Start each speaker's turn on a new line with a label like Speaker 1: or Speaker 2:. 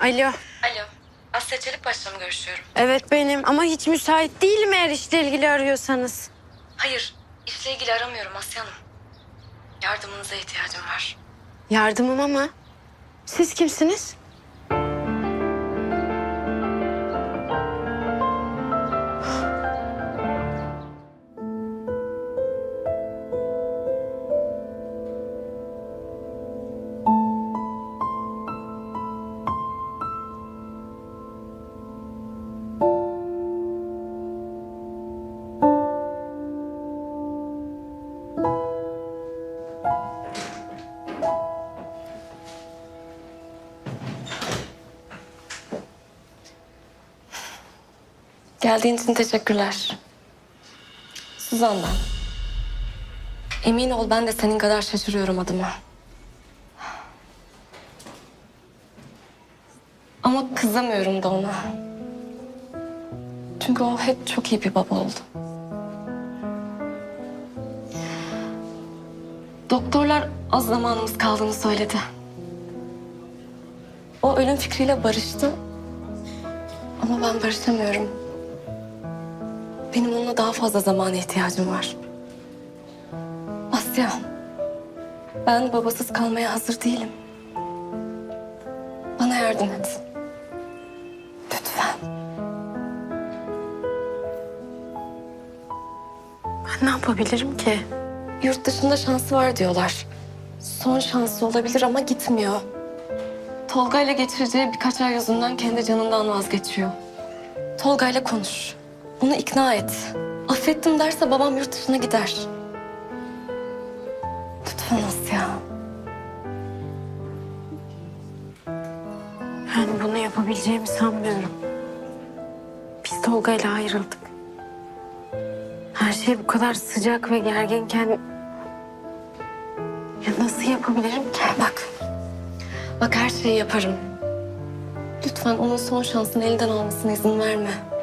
Speaker 1: Alo.
Speaker 2: Alo. Asya Çelikbaş'la mı görüşüyorum?
Speaker 1: Evet benim ama hiç müsait değilim eğer işle ilgili arıyorsanız.
Speaker 2: Hayır. işle ilgili aramıyorum Asya Hanım. Yardımınıza ihtiyacım var.
Speaker 1: Yardımım ama. Siz kimsiniz?
Speaker 2: Geldiğin için teşekkürler. Suzan ben. Emin ol ben de senin kadar şaşırıyorum adıma. Ama kızamıyorum da ona. Çünkü o hep çok iyi bir baba oldu. Doktorlar az zamanımız kaldığını söyledi. O ölüm fikriyle barıştı. Ama ben barışamıyorum. Benim onunla daha fazla zamana ihtiyacım var. Asya, ben babasız kalmaya hazır değilim. Bana yardım et. Lütfen.
Speaker 1: Ben ne yapabilirim ki?
Speaker 2: Yurt dışında şansı var diyorlar. Son şansı olabilir ama gitmiyor. Tolga ile geçireceği birkaç ay yüzünden kendi canından vazgeçiyor. Tolga ile konuş. Onu ikna et. Affettim derse babam yurt dışına gider. Lütfen Asya.
Speaker 1: Ben bunu yapabileceğimi sanmıyorum. Biz Tolga ile ayrıldık. Her şey bu kadar sıcak ve gerginken... Ya nasıl yapabilirim ki?
Speaker 2: Bak. Bak her şeyi yaparım. Lütfen onun son şansını elinden almasına izin verme.